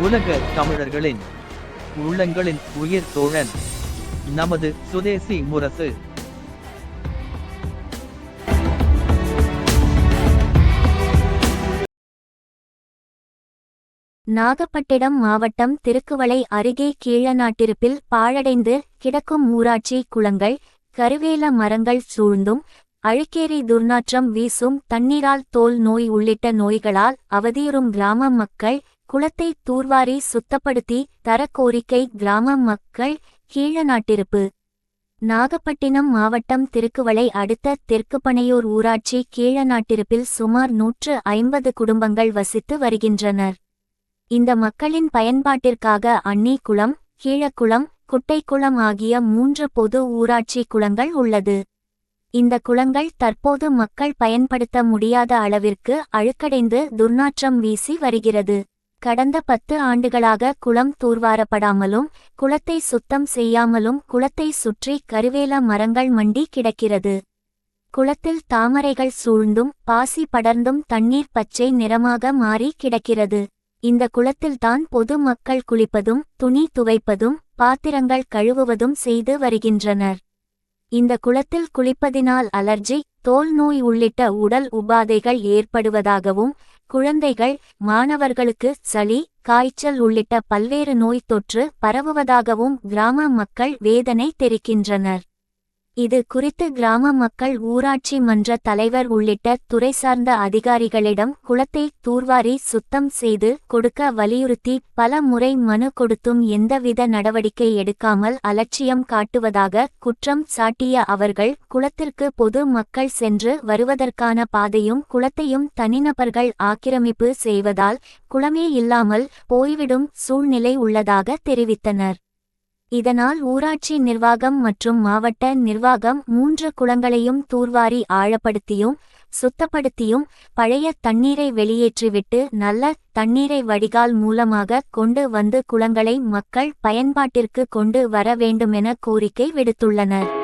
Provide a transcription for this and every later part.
உலக தமிழர்களின் உள்ளங்களின் உயிர் தோழன் நமது சுதேசி முரசு. நாகப்பட்டினம் மாவட்டம் திருக்குவளை அருகே கீழநாட்டிருப்பில் பாழடைந்து கிடக்கும் ஊராட்சி குளங்கள் கருவேல மரங்கள் சூழ்ந்தும் அழுக்கேரி துர்நாற்றம் வீசும் தண்ணீரால் தோல் நோய் உள்ளிட்ட நோய்களால் அவதியுறும் கிராம மக்கள் குளத்தை தூர்வாரி சுத்தப்படுத்தி தர கோரிக்கை கிராம மக்கள் கீழநாட்டிருப்பு நாகப்பட்டினம் மாவட்டம் திருக்குவளை அடுத்த தெற்குப்பனையூர் ஊராட்சி கீழநாட்டிருப்பில் சுமார் நூற்று ஐம்பது குடும்பங்கள் வசித்து வருகின்றனர். இந்த மக்களின் பயன்பாட்டிற்காக அன்னி குளம் கீழக்குளம் குட்டைக்குளம் ஆகிய மூன்று பொது ஊராட்சி குளங்கள் உள்ளது. இந்த குளங்கள் தற்போது மக்கள் பயன்படுத்த முடியாத அளவிற்கு அழுக்கடைந்து துர்நாற்றம் வீசி வருகிறது. கடந்த பத்து ஆண்டுகளாக குளம் தூர்வாரப்படாமலும் குளத்தை சுத்தம் செய்யாமலும் குளத்தை சுற்றி கருவேல மரங்கள் மண்டி கிடக்கிறது. குளத்தில் தாமரைகள் சூழ்ந்தும் பாசி படர்ந்தும் தண்ணீர் பச்சை நிறமாக மாறி கிடக்கிறது. இந்த குளத்தில்தான் பொது மக்கள் குளிப்பதும் துணி துவைப்பதும் பாத்திரங்கள் கழுவுவதும் செய்து வருகின்றனர். இந்த குளத்தில் குளிப்பதினால் அலர்ஜி தோல் நோய் உள்ளிட்ட உடல் உபாதைகள் ஏற்படுவதாகவும் குழந்தைகள் மாணவர்களுக்கு சளி காய்ச்சல் உள்ளிட்ட பல்வேறு நோய் தொற்று பரவுவதாகவும் கிராம மக்கள் வேதனை தெரிக்கின்றனர் இது குறித்து கிராம மக்கள் ஊராட்சி மன்ற தலைவர் உள்ளிட்ட துறை சார்ந்த அதிகாரிகளிடம் குளத்தை தூர்வாரி சுத்தம் செய்து கொடுக்க வலியுறுத்தி பல முறை மனு கொடுத்தும் எந்தவித நடவடிக்கை எடுக்காமல் அலட்சியம் காட்டுவதாக குற்றம் சாட்டிய அவர்கள் குளத்திற்கு பொது மக்கள் சென்று வருவதற்கான பாதையும் குளத்தையும் தனிநபர்கள் ஆக்கிரமிப்பு செய்வதால் குளமே இல்லாமல் போய்விடும் சூழ்நிலை உள்ளதாக தெரிவித்தனர். இதனால் ஊராட்சி நிர்வாகம் மற்றும் மாவட்ட நிர்வாகம் மூன்று குளங்களையும் தூர்வாரி ஆழப்படுத்தியும் சுத்தப்படுத்தியும் பழைய தண்ணீரை வெளியேற்றிவிட்டு நல்ல தண்ணீரை வடிகால் மூலமாக கொண்டு வந்து குளங்களை மக்கள் பயன்பாட்டிற்கு கொண்டு வர வேண்டுமென கோரிக்கை விடுத்துள்ளனர்.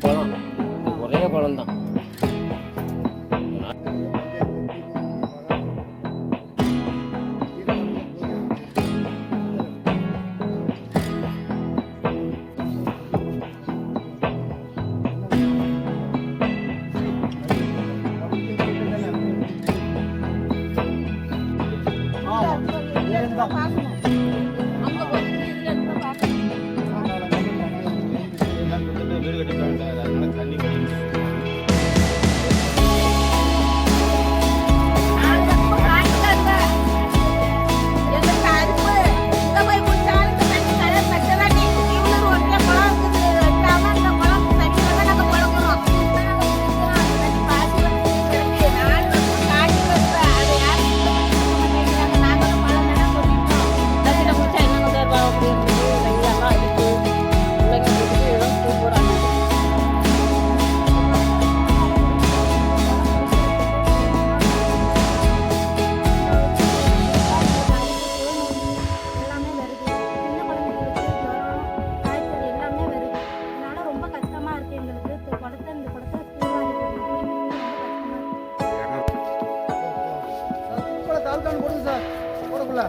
பழம். ஒரே பழம் தான் எங்களுக்கு இந்த போடுங்க சார் போடக்குள்ள